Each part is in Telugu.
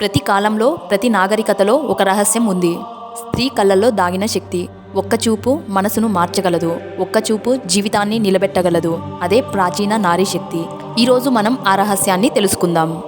ప్రతి కాలంలో ప్రతి నాగరికతలో ఒక రహస్యం ఉంది. స్త్రీ కళ్ళల్లో దాగిన శక్తి ఒక్క చూపు మనసును మార్చగలదు ఒక్క చూపు జీవితాన్ని నిలబెట్టగలదు. అదే ప్రాచీన నారీ శక్తి. ఈరోజు మనం ఆ రహస్యాన్ని తెలుసుకుందాం.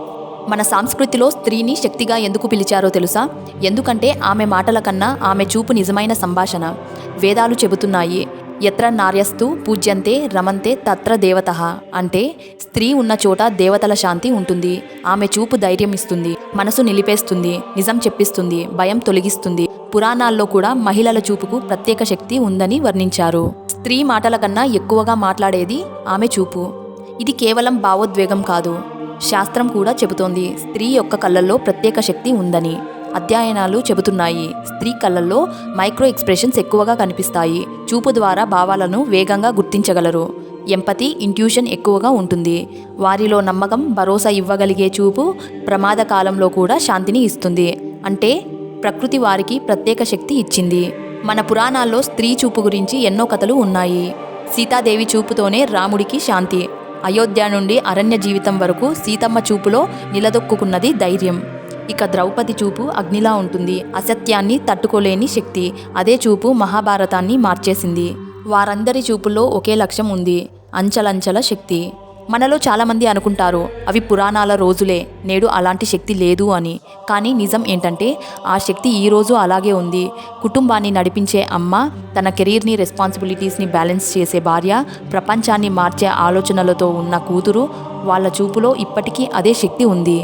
మన సంస్కృతిలో స్త్రీని శక్తిగా ఎందుకు పిలిచారో తెలుసా? ఎందుకంటే ఆమె మాటల కన్నా ఆమె చూపు నిజమైన సంభాషణ. వేదాలు చెబుతున్నాయి ఎత్ర నార్యస్తు పూజ్యంతే రమంతే తత్ర దేవత అంటే స్త్రీ ఉన్న చోట దేవతల శాంతి ఉంటుంది. ఆమె చూపు ధైర్యం ఇస్తుంది మనసు నిలిపేస్తుంది. నిజం చెప్పిస్తుంది. భయం తొలగిస్తుంది. పురాణాల్లో కూడా మహిళల చూపుకు ప్రత్యేక శక్తి ఉందని వర్ణించారు. స్త్రీ మాటల కన్నా ఎక్కువగా మాట్లాడేది ఆమె చూపు. ఇది కేవలం భావోద్వేగం కాదు. శాస్త్రం కూడా చెబుతోంది. స్త్రీ యొక్క కళ్ళల్లో ప్రత్యేక శక్తి ఉందని. అధ్యయనాలు చెబుతున్నాయి. స్త్రీ కళ్ళల్లో మైక్రో ఎక్స్ప్రెషన్స్ ఎక్కువగా కనిపిస్తాయి. చూపు ద్వారా భావాలను వేగంగా గుర్తించగలరు. ఎంపతి ఇంట్యూషన్ ఎక్కువగా ఉంటుంది. వారిలో నమ్మకం భరోసా ఇవ్వగలిగే చూపు ప్రమాద కాలంలో కూడా శాంతిని ఇస్తుంది. అంటే ప్రకృతి వారికి ప్రత్యేక శక్తి ఇచ్చింది. మన పురాణాల్లో స్త్రీ చూపు గురించి ఎన్నో కథలు ఉన్నాయి. సీతాదేవి చూపుతోనే రాముడికి శాంతి. అయోధ్య నుండి అరణ్య జీవితం వరకు సీతమ్మ చూపులో నిలదొక్కున్నది ధైర్యం. ఇక ద్రౌపది చూపు అగ్నిలా ఉంటుంది. అసత్యాన్ని తట్టుకోలేని శక్తి. అదే చూపు మహాభారతాన్ని మార్చేసింది. వారందరి చూపులో ఒకే లక్ష్యం ఉంది. అంచలంచల శక్తి. మనలో చాలామంది అనుకుంటారు అవి పురాణాల రోజులే నేడు అలాంటి శక్తి లేదు అని. కానీ నిజం ఏంటంటే ఆ శక్తి ఈ రోజు అలాగే ఉంది. కుటుంబాన్ని నడిపించే అమ్మ తన కెరీర్ని రెస్పాన్సిబిలిటీస్ని బ్యాలెన్స్ చేసే భార్య ప్రపంచాన్ని మార్చే ఆలోచనలతో ఉన్న కూతురు వాళ్ళ చూపులో ఇప్పటికీ అదే శక్తి ఉంది.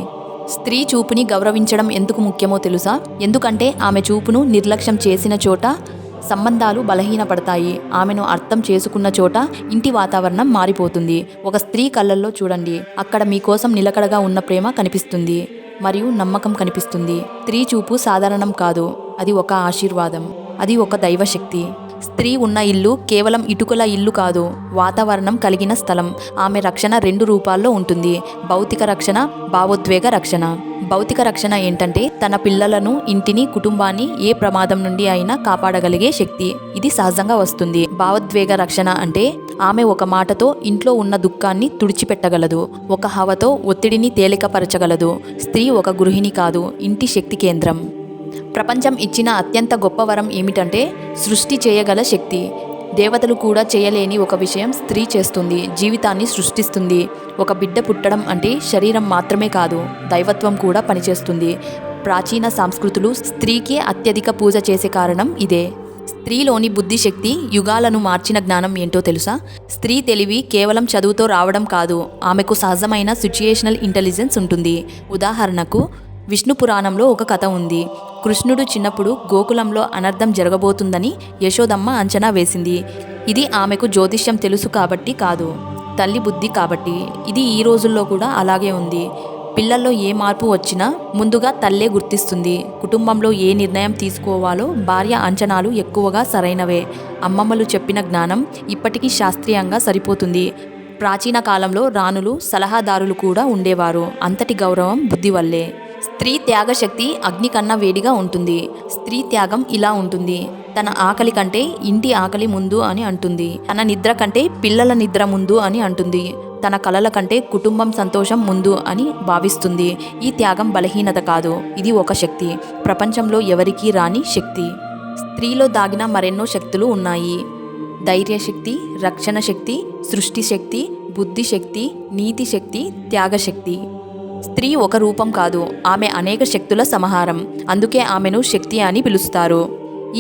స్త్రీ చూపుని గౌరవించడం ఎందుకు ముఖ్యమో తెలుసా? ఎందుకంటే ఆమె చూపును నిర్లక్ష్యం చేసిన చోట సంబంధాలు బలహీనపడతాయి. ఆమెను అర్థం చేసుకున్న చోట ఇంటి వాతావరణం మారిపోతుంది. ఒక స్త్రీ కళ్ళల్లో చూడండి. అక్కడ మీకోసం నిలకడగా ఉన్న ప్రేమ కనిపిస్తుంది. మరియు నమ్మకం కనిపిస్తుంది. స్త్రీ చూపు సాధారణం కాదు. అది ఒక ఆశీర్వాదం. అది ఒక దైవశక్తి. స్త్రీ ఉన్న ఇల్లు కేవలం ఇటుకల ఇల్లు కాదు వాతావరణం కలిగిన స్థలం. ఆమె రక్షణ రెండు రూపాల్లో ఉంటుంది. భౌతిక రక్షణ భావోద్వేగ రక్షణ. భౌతిక రక్షణ ఏంటంటే తన పిల్లలను ఇంటిని కుటుంబాన్ని ఏ ప్రమాదం నుండి అయినా కాపాడగలిగే శక్తి. ఇది సహజంగా వస్తుంది. భావోద్వేగ రక్షణ అంటే ఆమె ఒక మాటతో ఇంట్లో ఉన్న దుఃఖాన్ని తుడిచిపెట్టగలదు. ఒక హవతో ఒత్తిడిని తేలికపరచగలదు. స్త్రీ ఒక గృహిణి కాదు ఇంటి శక్తి కేంద్రం. ప్రపంచం ఇచ్చిన అత్యంత గొప్ప వరం ఏమిటంటే సృష్టి చేయగల శక్తి. దేవతలు కూడా చేయలేని ఒక విషయం స్త్రీ చేస్తుంది జీవితాన్ని సృష్టిస్తుంది. ఒక బిడ్డ పుట్టడం అంటే శరీరం మాత్రమే కాదు దైవత్వం కూడా పనిచేస్తుంది. ప్రాచీన సంస్కృతులు స్త్రీకి అత్యధిక పూజ చేసే కారణం ఇదే. స్త్రీలోని బుద్ధిశక్తి యుగాలను మార్చిన జ్ఞానం ఏంటో తెలుసా? స్త్రీ తెలివి కేవలం చదువుతో రావడం కాదు ఆమెకు సహజమైన సిచ్యుయేషనల్ ఇంటెలిజెన్స్ ఉంటుంది. ఉదాహరణకు విష్ణు పురాణంలో ఒక కథ ఉంది. కృష్ణుడు చిన్నప్పుడు గోకులంలో అనర్థం జరగబోతుందని యశోదమ్మ అంచనా వేసింది. ఇది ఆమెకు జ్యోతిష్యం తెలుసు కాబట్టి కాదు. తల్లి బుద్ధి కాబట్టి. ఇది ఈ రోజుల్లో కూడా అలాగే ఉంది. పిల్లల్లో ఏ మార్పు వచ్చినా ముందుగా తల్లే గుర్తిస్తుంది. కుటుంబంలో ఏ నిర్ణయం తీసుకోవాలో భార్య అంచనాలు ఎక్కువగా సరైనవే. అమ్మమ్మలు చెప్పిన జ్ఞానం ఇప్పటికీ శాస్త్రీయంగా సరిపోతుంది. ప్రాచీన కాలంలో రాణులు సలహాదారులు కూడా ఉండేవారు. అంతటి గౌరవం బుద్ధి వల్లే స్త్రీ త్యాగశక్తి అగ్ని కన్నా వేడిగా ఉంటుంది. స్త్రీ త్యాగం ఇలా ఉంటుంది. తన ఆకలి కంటే ఇంటి ఆకలి ముందు అని అంటుంది. తన నిద్ర కంటే పిల్లల నిద్ర ముందు అని అంటుంది. తన కలల కంటే కుటుంబం సంతోషం ముందు అని భావిస్తుంది. ఈ త్యాగం బలహీనత కాదు. ఇది ఒక శక్తి. ప్రపంచంలో ఎవరికీ రాని శక్తి. స్త్రీలో దాగిన మరెన్నో శక్తులు ఉన్నాయి. ధైర్యశక్తి రక్షణ శక్తి సృష్టి శక్తి బుద్ధి శక్తి నీతి శక్తి త్యాగశక్తి. స్త్రీ ఒక రూపం కాదు ఆమె అనేక శక్తుల సమాహారం. అందుకే ఆమెను శక్తి అని పిలుస్తారు.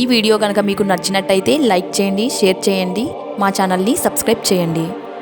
ఈ వీడియో కనుక మీకు నచ్చినట్టయితే లైక్ చేయండి షేర్ చేయండి మా ఛానల్ని సబ్స్క్రైబ్ చేయండి.